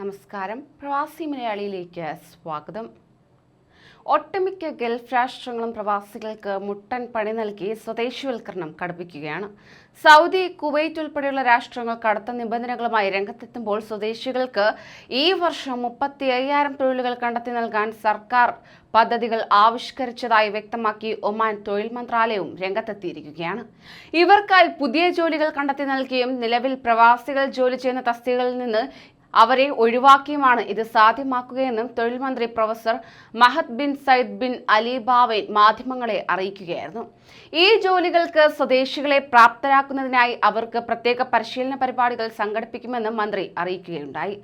നമസ്കാരം. പ്രവാസി മലയാളിയിലേക്ക് സ്വാഗതം. ഒട്ടുമിക്ക ഗൾഫ് രാഷ്ട്രങ്ങളും പ്രവാസികൾക്ക് മുട്ടൻ പണി നൽകി സ്വദേശിവൽക്കരണം കടുപ്പിക്കുകയാണ്. സൗദി കുവൈറ്റ് ഉൾപ്പെടെയുള്ള രാഷ്ട്രങ്ങൾ കടുത്ത നിബന്ധനകളുമായി രംഗത്തെത്തുമ്പോൾ സ്വദേശികൾക്ക് ഈ വർഷം മുപ്പത്തി അയ്യായിരം തൊഴിലുകൾ കണ്ടെത്തി നൽകാൻ സർക്കാർ പദ്ധതികൾ ആവിഷ്കരിച്ചതായി വ്യക്തമാക്കി ഒമാൻ തൊഴിൽ മന്ത്രാലയവും രംഗത്തെത്തിയിരിക്കുകയാണ്. ഇവർക്കായി പുതിയ ജോലികൾ കണ്ടെത്തി നൽകിയും നിലവിൽ പ്രവാസികൾ ജോലി ചെയ്യുന്ന തസ്തികകളിൽ നിന്ന് അവരെ ഒഴിവാക്കിയുമാണ് ഇത് സാധ്യമാക്കുകയെന്നും തൊഴിൽ മന്ത്രി professor Mahad bin Sayed bin Ali Baowain മാധ്യമങ്ങളെ അറിയിക്കുകയായിരുന്നു. ഈ ജോലികൾക്ക് സ്വദേശികളെ പ്രാപ്തരാക്കുന്നതിനായി അവർക്ക് പ്രത്യേക പരിശീലന പരിപാടികൾ സംഘടിപ്പിക്കുമെന്നും മന്ത്രി അറിയിക്കുകയുണ്ടായി.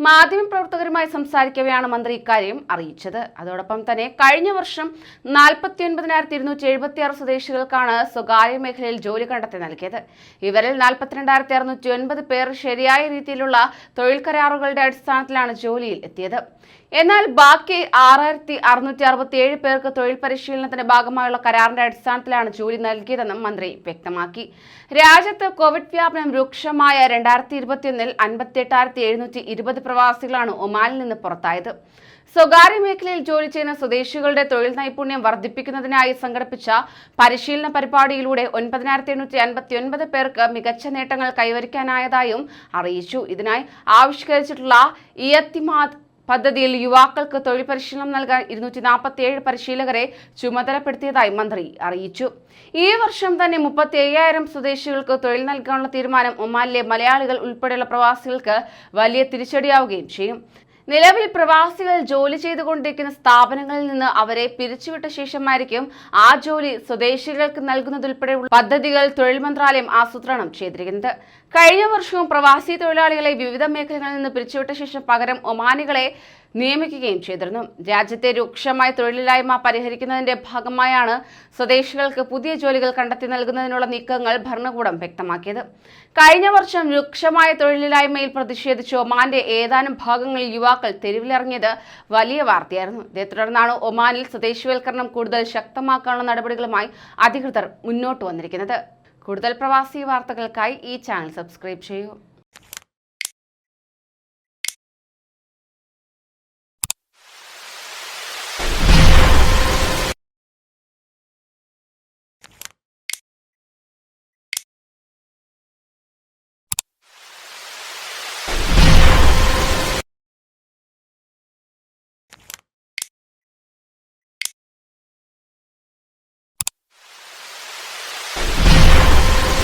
മാധ്യമപ്രവർത്തകരുമായി സംസാരിക്കവെയാണ് മന്ത്രി ഇക്കാര്യം അറിയിച്ചത്. അതോടൊപ്പം തന്നെ കഴിഞ്ഞ വർഷം നാൽപ്പത്തി ഒൻപതിനായിരത്തി ഇരുന്നൂറ്റി എഴുപത്തി ആറ് സ്വദേശികൾക്കാണ് സ്വകാര്യ മേഖലയിൽ ജോലി കണ്ടെത്തി നൽകിയത്. ഇവരിൽ നാൽപ്പത്തിരണ്ടായിരത്തി അറുന്നൂറ്റി ഒൻപത് പേർ ശരിയായ രീതിയിലുള്ള തൊഴിൽ കരാറുകളുടെ അടിസ്ഥാനത്തിലാണ് ജോലിയിൽ എത്തിയത്. എന്നാൽ ബാക്കി ആറായിരത്തി അറുന്നൂറ്റി അറുപത്തി ഏഴ് പേർക്ക് തൊഴിൽ പരിശീലനത്തിന്റെ ഭാഗമായുള്ള കരാറിന്റെ അടിസ്ഥാനത്തിലാണ് ജോലി നൽകിയതെന്നും മന്ത്രി വ്യക്തമാക്കി. രാജ്യത്ത് കോവിഡ് വ്യാപനം രൂക്ഷമായ രണ്ടായിരത്തി ഇരുപത്തിയൊന്നിൽ അൻപത്തി എട്ടായിരത്തി എഴുന്നൂറ്റി ഇരുപത് പ്രവാസികളാണ് ഒമാനിൽ നിന്ന് പുറത്തായത്. സ്വകാര്യ മേഖലയിൽ ജോലി ചെയ്യുന്ന സ്വദേശികളുടെ തൊഴിൽ നൈപുണ്യം വർദ്ധിപ്പിക്കുന്നതിനായി സംഘടിപ്പിച്ച പരിശീലന പരിപാടിയിലൂടെ ഒൻപതിനായിരത്തി എണ്ണൂറ്റി അൻപത്തി ഒൻപത് പേർക്ക് മികച്ച നേട്ടങ്ങൾ കൈവരിക്കാനായതായും അറിയിച്ചു. ഇതിനായി ആവിഷ്കരിച്ചിട്ടുള്ള ഇയത്തിമാദ് പദ്ധതിയിൽ യുവാക്കൾക്ക് തൊഴിൽ പരിശീലനം നൽകാൻ ഇരുന്നൂറ്റി നാൽപ്പത്തി ഏഴ് പരിശീലകരെ ചുമതലപ്പെടുത്തിയതായി മന്ത്രി അറിയിച്ചു. ഈ വർഷം തന്നെ മുപ്പത്തി അയ്യായിരം സ്വദേശികൾക്ക് തൊഴിൽ നൽകാനുള്ള തീരുമാനം ഒമാനിലെ മലയാളികൾ ഉൾപ്പെടെയുള്ള പ്രവാസികൾക്ക് വലിയ തിരിച്ചടിയാവുകയും ചെയ്യും. നിലവിൽ പ്രവാസികൾ ജോലി ചെയ്തുകൊണ്ടിരിക്കുന്ന സ്ഥാപനങ്ങളിൽ നിന്ന് അവരെ പിരിച്ചുവിട്ട ശേഷമായിരിക്കും ആ ജോലി സ്വദേശികൾക്ക് നൽകുന്നതുൾപ്പെടെയുള്ള പദ്ധതികൾ തൊഴിൽ മന്ത്രാലയം ആസൂത്രണം ചെയ്തിരിക്കുന്നത്. കഴിഞ്ഞ വർഷവും പ്രവാസി തൊഴിലാളികളെ വിവിധ മേഖലകളിൽ നിന്ന് പിരിച്ചുവിട്ട ശേഷം പകരം ഒമാനികളെ നിയമിക്കുകയും ചെയ്തിരുന്നു. രാജ്യത്തെ രൂക്ഷമായ തൊഴിലില്ലായ്മ പരിഹരിക്കുന്നതിന്റെ ഭാഗമായാണ് സ്വദേശികൾക്ക് പുതിയ ജോലികൾ കണ്ടെത്തി നൽകുന്നതിനുള്ള നീക്കങ്ങൾ ഭരണകൂടം വ്യക്തമാക്കിയത്. കഴിഞ്ഞ വർഷം രൂക്ഷമായ തൊഴിലില്ലായ്മയിൽ പ്രതിഷേധിച്ച് ഒമാന്റെ ഏതാനും ഭാഗങ്ങളിൽ യുവാക്കൾ തെരുവിലിറങ്ങിയത് വലിയ വാർത്തയായിരുന്നു. ഇതേ തുടർന്നാണ് ഒമാനിൽ സ്വദേശിവൽക്കരണം കൂടുതൽ ശക്തമാക്കാനുള്ള നടപടികളുമായി അധികൃതർ മുന്നോട്ട് വന്നിരിക്കുന്നത്. കൂടുതൽ പ്രവാസി വാർത്തകൾക്കായി ഈ ചാനൽ സബ്സ്ക്രൈബ് ചെയ്യൂ.